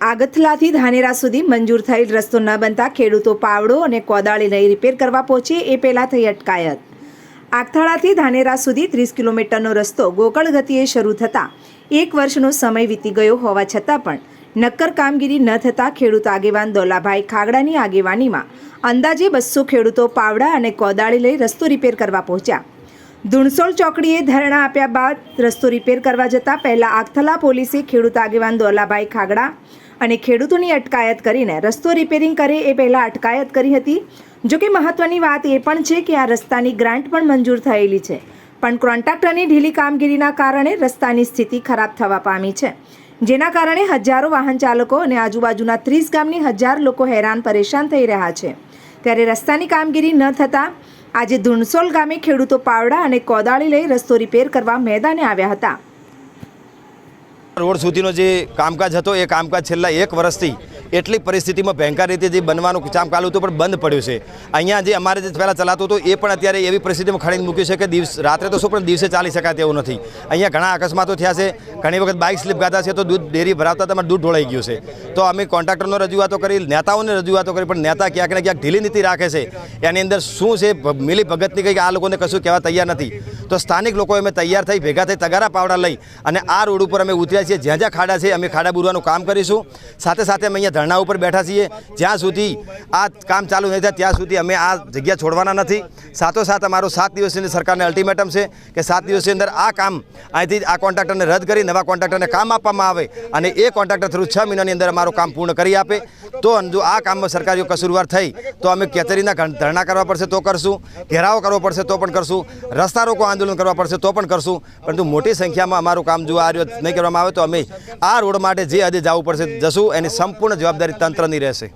આગથલાથી ધાનેરા સુધી મંજૂર થયેલ રસ્તો ન બનતા ખેડૂતો પાવડો અને કોદાળી લઈ રિપેર કરવા પહોંચે એ પહેલાં થઈ અટકાયત. આગથાળાથી ધાનેરા સુધી ત્રીસ કિલોમીટરનો રસ્તો ગોકળ ગતિએ શરૂ થતાં એક વર્ષનો સમય વીતી ગયો હોવા છતાં પણ નક્કર કામગીરી ન થતાં ખેડૂત આગેવાન દોલાભાઈ ખાગડાની આગેવાનીમાં અંદાજે બસો ખેડૂતો પાવડા અને કોદાળી લઈ રસ્તો રિપેર કરવા પહોંચ્યા. ધુણસોલ ચોકડીએ ધરણા આપ્યા બાદ રસ્તો રિપેર કરવા જતાં પહેલાં આગથલા પોલીસે ખેડૂત આગેવાન દોલાભાઈ ખાગડા અને ખેડૂતોની અટકાયત કરીને રસ્તો રિપેરિંગ કરે એ પહેલાં અટકાયત કરી હતી. જોકે મહત્ત્વની વાત એ પણ છે કે આ રસ્તાની ગ્રાન્ટ પણ મંજૂર થયેલી છે. પણ કોન્ટ્રાક્ટરની ઢીલી કામગીરીના કારણે રસ્તાની સ્થિતિ ખરાબ થવા પામી છે. જેના કારણે હજારો વાહન ચાલકો અને આજુબાજુના ત્રીસ ગામની હજાર લોકો હેરાન પરેશાન થઈ રહ્યા છે. ત્યારે રસ્તાની કામગીરી ન થતાં આજે ધુણસોલ ગામે ખેડૂતો પાવડા અને કોદાળી લઈ રસ્તો રિપેર કરવા મેદાને આવ્યા હતા. રોડ સુધીનો જે કામકાજ હતો, એ કામકાજ છેલ્લા એક વર્ષથી એટલી પરિસ્થિતિમાં ભયંકર રીતે જે બનવાનું કામ ચાલુ હતું, પણ બંધ પડ્યું છે. અહીંયા જે અમારે જે પહેલાં ચલાતું હતું, એ પણ અત્યારે એવી પરિસ્થિતિમાં ખડીને મૂક્યું છે કે દિવસ, રાત્રે તો શું, પણ દિવસે ચાલી શકાય તેવું નથી. અહીંયા ઘણા અકસ્માતો થયા છે. ઘણી વખત બાઇક સ્લીપ ગાતા છે, તો દૂધ ડેરી ભરાવતા તમારે દૂધ ઢોળાઈ ગયું છે. તો અમે કોન્ટ્રાક્ટરનો રજૂઆતો કરી, નેતાઓને રજૂઆતો કરી, પણ નેતા ક્યાંક ને ક્યાંક ઢીલી નીતિ રાખે છે. એની અંદર શું છે મિલી ભગતની કંઈક આ લોકોને કશું કહેવા તૈયાર નથી. તો સ્થાનિક લોકો અમે તૈયાર થઈ ભેગા થઈ તગારા પાવડા લઈ અને આ રોડ ઉપર અમે ઉતર્યા છીએ. જ્યાં જ્યાં ખાડા છે અમે ખાડા બુરવાનું કામ કરીશું. સાથે સાથે અમે અહીંયા ધરણા ઉપર બેઠા છીએ. જ્યાં સુધી આ કામ ચાલુ નહીં થાય ત્યાં સુધી અમે આ જગ્યા છોડવાના નથી. સાથોસાથ અમારો સાત દિવસની સરકારને અલ્ટિમેટમ છે કે સાત દિવસની અંદર આ કામ અહીંથી આ કોન્ટ્રાક્ટરને રદ કરી, નવા કોન્ટ્રાક્ટરને કામ આપવામાં આવે અને એ કોન્ટ્રાક્ટર થ્રુ છ મહિનાની અંદર અમારું કામ પૂર્ણ કરી આપે. તો જો આ કામમાં સરકારીઓ કસૂરવાર થઈ, તો અમે કચેરીના ધરણા કરવા પડશે તો કરશું, ઘેરાવો કરવો પડશે તો પણ કરશું. રસ્તા રોકો આંદોલન કરવા પડશે તો પણ કરશું. પરંતુ મોટી સંખ્યામાં અમારું કામ જો આ રહ્યો નહીં કરવામાં આવે તો અમે આ રોડ માટે જે હદે જવું પડશે જશું. એની સંપૂર્ણ જવાબદારી તંત્રની રહેશે.